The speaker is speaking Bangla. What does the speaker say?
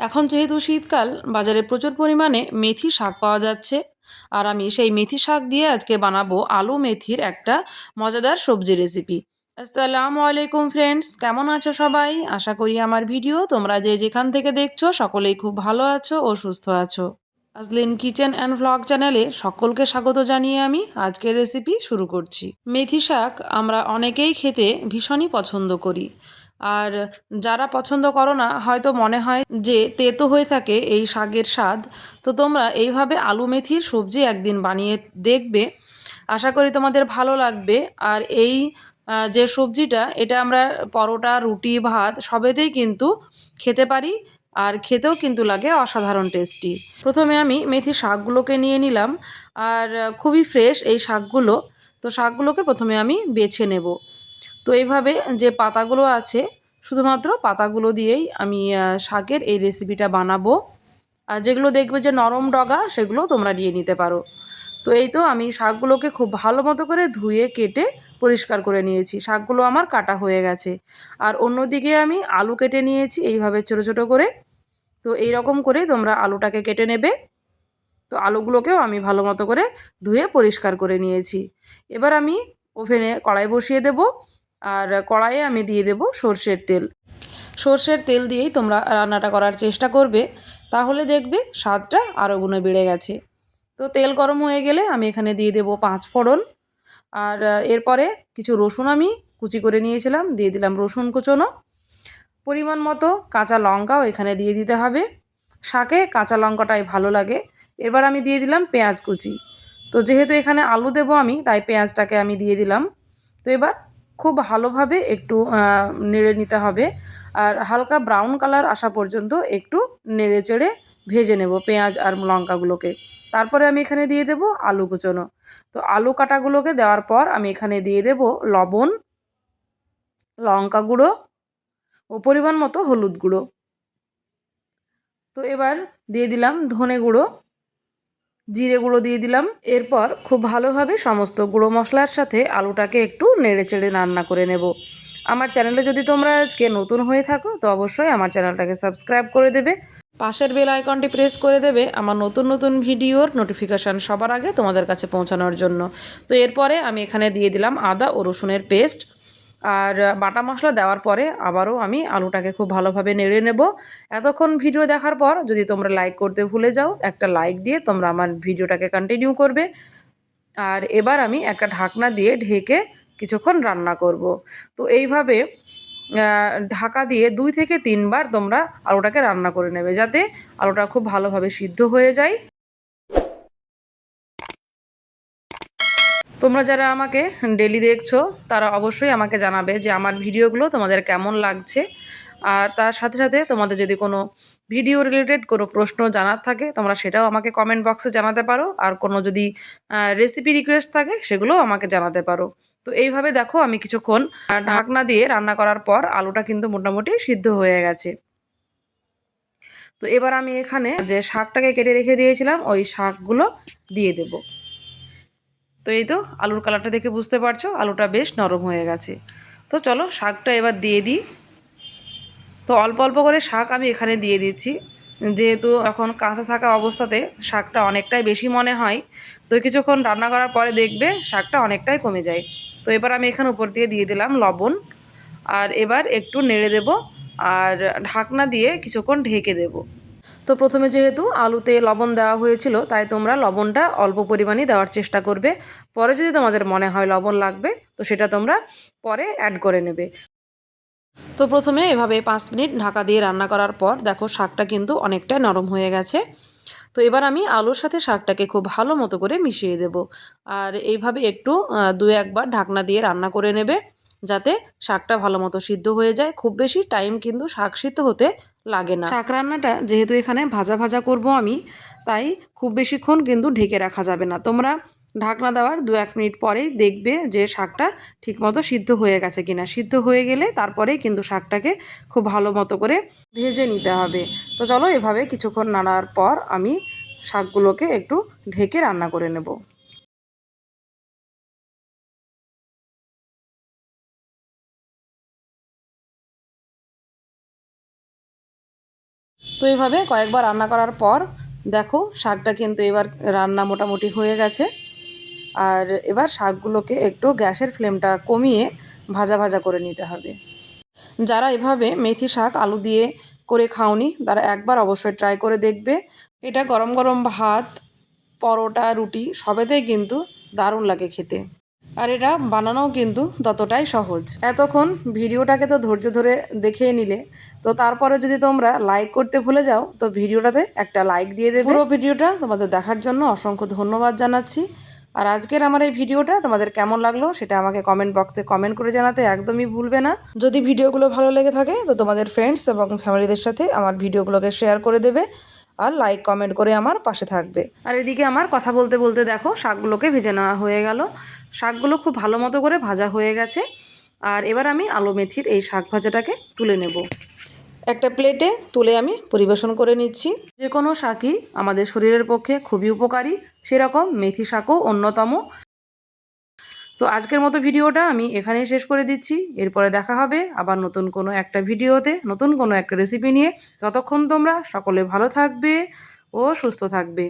এখন যেহেতু শীতকাল, বাজারে প্রচুর পরিমাণে মেথি শাক পাওয়া যাচ্ছে। আর আমি সেই মেথি শাক দিয়ে আজকে বানাবো আলু মেথির একটা মজাদার সবজি রেসিপি আসসালামু আলাইকুম ফ্রেন্ডস কেমন আছো সবাই? আশা করি আমার ভিডিও তোমরা যে যেখান থেকে দেখছ সকলেই খুব ভালো আছো ও সুস্থ আছো। আজলিন কিচেন অ্যান্ড ভ্লগ চ্যানেলে সকলকে স্বাগত জানিয়ে আমি আজকের রেসিপি শুরু করছি। মেথি শাক আমরা অনেকেই খেতে ভীষণই পছন্দ করি। আর যারা পছন্দ করো না, হয়তো মনে হয় যে তেতো হয়ে থাকে এই শাকের স্বাদ। তো তোমরা এইভাবে আলু, মেথির সবজি একদিন বানিয়ে দেখবে। আশা করি তোমাদের ভালো লাগবে। আর এই যে সবজিটা, এটা আমরা পরোটা, রুটি, ভাত সবেতেই কিন্তু খেতে পারি। আর খেতেও কিন্তু লাগে অসাধারণ টেস্টি। প্রথমে আমি মেথি শাকগুলোকে নিয়ে নিলাম। আর খুবই ফ্রেশ এই শাকগুলো। তো শাকগুলোকে প্রথমে আমি বেছে নেব। তো এইভাবে যে পাতাগুলো আছে, শুধুমাত্র পাতাগুলো দিয়েই আমি শাকের এই রেসিপিটা বানাবো। আর যেগুলো দেখবে যে নরম ডগা, সেগুলো তোমরা নিয়ে নিতে পারো। তো এই তো আমি শাকগুলোকে খুব ভালো মতো করে ধুয়ে, কেটে পরিষ্কার করে নিয়েছি। শাকগুলো আমার কাটা হয়ে গেছে। আর অন্যদিকে আমি আলু কেটে নিয়েছি এইভাবে ছোটো ছোটো করে। তো এই রকম করে তোমরা আলুটাকে কেটে নেবে। তো আলুগুলোকেও আমি ভালো মতো করে ধুয়ে পরিষ্কার করে নিয়েছি। এবার আমি ওভেনে কড়াই বসিয়ে দেব। আর কড়াইয়ে আমি দিয়ে দেব সর্ষের তেল। সর্ষের তেল দিয়েই তোমরা রান্নাটা করার চেষ্টা করবে। তাহলে দেখবে স্বাদটা আরও গুণে বেড়ে গেছে। তো তেল গরম হয়ে গেলে আমি এখানে দিয়ে দেব পাঁচ ফোড়ন। আর এরপরে কিছু রসুন আমি কুচি করে নিয়েছিলাম, দিয়ে দিলাম রসুন কুচোনো। পরিমাণ মতো কাঁচা লঙ্কাও এখানে দিয়ে দিতে হবে। শাকে কাঁচা লঙ্কাটাই ভালো লাগে। এবার আমি দিয়ে দিলাম পেঁয়াজ কুচি। তো যেহেতু এখানে আলু দেবো আমি, তাই পেঁয়াজটাকে আমি দিয়ে দিলাম। তো এবার খুব ভালোভাবে একটু নেড়ে নিতে হবে। আর হালকা ব্রাউন কালার আসা পর্যন্ত একটু নেড়ে চেড়ে ভেজে নেব পেঁয়াজ আর লঙ্কাগুলোকে। তারপরে আমি এখানে দিয়ে দেব আলু কুচোনো। তো আলু কাটাগুলোকে দেওয়ার পর আমি এখানে দিয়ে দেব লবণ, লঙ্কা গুঁড়ো ও পরিমাণ মতো হলুদ গুঁড়ো। তো এবার দিয়ে দিলাম ধনে গুঁড়ো। জিরে গুঁড়ো দিয়ে দিলাম। এরপর খুব ভালোভাবে সমস্ত গুঁড়ো মশলার সাথে আলুটাকে একটু নেড়ে চেড়ে রান্না করে নেব। আমার চ্যানেলে যদি তোমরা আজকে নতুন হয়ে থাকো, তো অবশ্যই আমার চ্যানেলটাকে সাবস্ক্রাইব করে দেবে। পাশের বেল আইকনটি প্রেস করে দেবে আমার নতুন নতুন ভিডিওর নোটিফিকেশান সবার আগে তোমাদের কাছে পৌঁছানোর জন্য। তো এরপরে আমি এখানে দিয়ে দিলাম আদা ও রসুনের পেস্ট। আর বাটা মশলা দেওয়ার পরে আবারও আমি আলুটাকে খুব ভালোভাবে নেড়ে নেব। এতক্ষণ ভিডিও দেখার পর যদি তোমরা লাইক করতে ভুলে যাও, একটা লাইক দিয়ে তোমরা আমার ভিডিওটাকে কন্টিনিউ করবে। আর এবার আমি একটা ঢাকনা দিয়ে ঢেকে কিছুক্ষণ রান্না করব। তো এইভাবে ঢাকা দিয়ে দুই থেকে তিনবার তোমরা আলুটাকে রান্না করে নেবে যাতে আলুটা খুব ভালোভাবে সিদ্ধ হয়ে যায়। তোমরা যারা আমাকে ডেলি দেখছ, তারা অবশ্যই আমাকে জানাবে যে আমার ভিডিওগুলো তোমাদের কেমন লাগছে। আর তার সাথে সাথে তোমাদের যদি কোনো ভিডিও রিলেটেড কোনো প্রশ্ন জানার থাকে, তোমরা সেটাও আমাকে কমেন্ট বক্সে জানাতে পারো। আর কোনো যদি রেসিপি রিকোয়েস্ট থাকে, সেগুলোও আমাকে জানাতে পারো। তো এইভাবে দেখো আমি কিছুক্ষণ ঢাকনা দিয়ে রান্না করার পর আলুটা কিন্তু মোটামুটি সিদ্ধ হয়ে গেছে। তো এবার আমি এখানে যে শাকটাকে কেটে রেখে দিয়েছিলাম, ওই শাকগুলো দিয়ে দেবো। তো এই তো আলুর কালারটা দেখে বুঝতে পারছ, আলুটা বেশ নরম হয়ে গেছে। তো চলো শাকটা এবার দিয়ে দিই। তো অল্প অল্প করে শাক আমি এখানে দিয়ে দিচ্ছি। যেহেতু এখন কাঁচা থাকা অবস্থাতে শাকটা অনেকটাই বেশি মনে হয়, তো কিছুক্ষণ রান্না করার পরে দেখবে শাকটা অনেকটাই কমে যায়। তো এবার আমি এখানে উপর দিয়ে দিয়ে দিলাম লবণ। আর এবার একটু নেড়ে দেব আর ঢাকনা দিয়ে কিছুক্ষণ ঢেকে দেবো। তো প্রথমে যেহেতু আলুতে লবণ দেওয়া হয়েছিল, তাই তোমরা লবণটা অল্প পরিমাণেই দেওয়ার চেষ্টা করবে। পরে যদি তোমাদের মনে হয় লবণ লাগবে, তো সেটা তোমরা পরে অ্যাড করে নেবে। তো প্রথমে এভাবে পাঁচ মিনিট ঢাকা দিয়ে রান্না করার পর দেখো শাকটা কিন্তু অনেকটা নরম হয়ে গেছে। তো এবার আমি আলুর সাথে শাকটাকে খুব ভালো মতো করে মিশিয়ে দেব। আর এইভাবে একটু দু একবার ঢাকনা দিয়ে রান্না করে নেবে। যাতে শাকটা ভালো মতো সিদ্ধ হয়ে যায়। খুব বেশি টাইম কিন্তু শাক সিদ্ধ হতে লাগে না। শাক রান্নাটা যেহেতু এখানে ভাজা ভাজা করব আমি, তাই খুব বেশিক্ষণ কিন্তু ঢেকে রাখা যাবে না। তোমরা ঢাকনা দেওয়ার দু এক মিনিট পরেই দেখবে যে শাকটা ঠিকমতো সিদ্ধ হয়ে গেছে কিনা। সিদ্ধ হয়ে গেলে তারপরেই কিন্তু শাকটাকে খুব ভালো মতো করে ভেজে নিতে হবে। তো চলো এভাবে কিছুক্ষণ নাড়ার পর আমি শাকগুলোকে একটু ঢেকে রান্না করে নেব। তো এইভাবে কয়েকবার রান্না করার পর দেখো শাকটা কিন্তু এবার রান্না মোটামুটি হয়ে গেছে। আর এবার শাকগুলোকে একটু গ্যাসের ফ্লেমটা কমিয়ে ভাজা ভাজা করে নিতে হবে। যারা এভাবে মেথি শাক, আলু দিয়ে করে খাওনি, তারা একবার অবশ্যই ট্রাই করে দেখবে। এটা গরম গরম ভাত, পরোটা, রুটি, সবেতেই কিন্তু দারুণ লাগে খেতে। আর এটা বানানোও কিন্তু ততটাই সহজ। এতক্ষণ ভিডিওটাকে তো ধৈর্য ধরে দেখে নিলে। তো তারপরে যদি তোমরা লাইক করতে ভুলে যাও, তো ভিডিওটাতে একটা লাইক দিয়ে দেবে। পুরো ভিডিওটা তোমাদের দেখার জন্য অসংখ্য ধন্যবাদ জানাচ্ছি। আর আজকের আমার এই ভিডিওটা তোমাদের কেমন লাগল সেটা আমাকে কমেন্ট বক্সে কমেন্ট করে জানাতে একদমই ভুলবে না। যদি ভিডিওগুলো ভালো লেগে থাকে, তো তোমাদের ফ্রেন্ডস এবং ফ্যামিলিদের সাথে আমার ভিডিওগুলোকে শেয়ার করে দেবে। আর লাইক কমেন্ট করে আমার পাশে থাকবে। আর এদিকে আমার কথা বলতে বলতে দেখো শাকগুলোকে ভেজে নেওয়া হয়ে গেল। শাকগুলো খুব ভালো মতো করে ভাজা হয়ে গেছে। আর এবার আমি আলু মেথির এই শাক ভাজাটাকে তুলে নেব। একটা প্লেটে তুলে আমি পরিবেশন করে নিচ্ছি। যে কোনো শাকই আমাদের শরীরের পক্ষে খুবই উপকারী। সেরকম মেথি শাকও অন্যতম। তো আজকের মতো ভিডিওটা আমি এখানেই শেষ করে দিচ্ছি। এরপরে দেখা হবে আবার নতুন কোনো একটা ভিডিওতে, নতুন কোনো একটা রেসিপি নিয়ে। ততক্ষণ তোমরা সকলে ভালো থাকবে ও সুস্থ থাকবে।